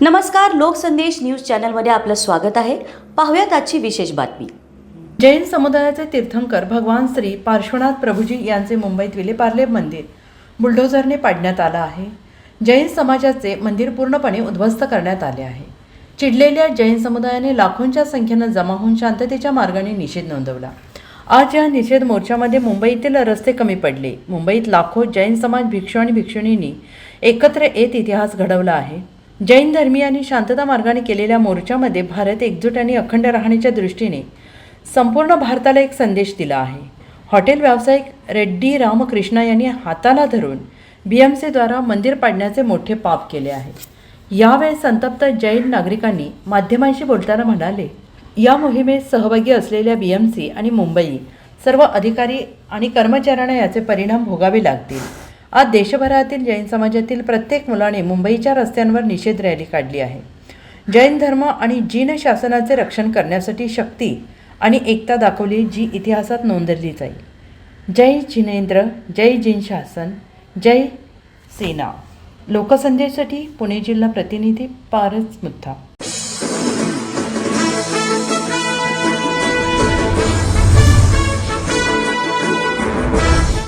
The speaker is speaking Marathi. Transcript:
नमस्कार लोकसंदेश न्यूज चॅनलमध्ये आपलं स्वागत आहे. पाहूयात आजची विशेष बातमी. जैन समुदायाचे तीर्थंकर भगवान श्री पार्श्वनाथ प्रभूजी यांचे मुंबईत विलेपार्ले मंदिर बुलडोझरने पाडण्यात आलं आहे. जैन समाजाचे मंदिर पूर्णपणे उद्ध्वस्त करण्यात आले आहे. चिडलेल्या जैन समुदायाने लाखोंच्या संख्येनं जमा होऊन शांततेच्या मार्गाने निषेध नोंदवला. आज या निषेध मोर्चामध्ये मुंबईतील रस्ते कमी पडले. मुंबईत लाखो जैन समाज भिक्षू आणि भिक्षुणींनी एकत्र येत इतिहास घडवला आहे. जैन धर्मीयांनी शांतता मार्गाने केलेल्या मोर्चामध्ये भारत एकजूट आणि अखंड राहण्याच्या दृष्टीने संपूर्ण भारताला एक संदेश दिला आहे. हॉटेल व्यावसायिक रेड्डी रामकृष्णा यांनी हाताला धरून बी एम सीद्वारा मंदिर पाडण्याचे मोठे पाप केले आहे. यावेळी संतप्त जैन नागरिकांनी माध्यमांशी बोलताना म्हणाले या मोहिमेत सहभागी असलेल्या बी एम सी आणि मुंबई सर्व अधिकारी आणि कर्मचाऱ्यांना याचे परिणाम भोगावे लागतील. आज देशभरातील जैन समाजातील प्रत्येक मुलाने मुंबईच्या रस्त्यांवर निषेध रॅली काढली आहे. जैन धर्म आणि जीन शासनाचे रक्षण करण्यासाठी शक्ती आणि एकता दाखवली जी इतिहासात नोंदवली जाईल. जय जिनेंद्र जय जिन शासन जय सेना. लोकसंदेशसाठी पुणे जिल्हा प्रतिनिधी पारस मुथा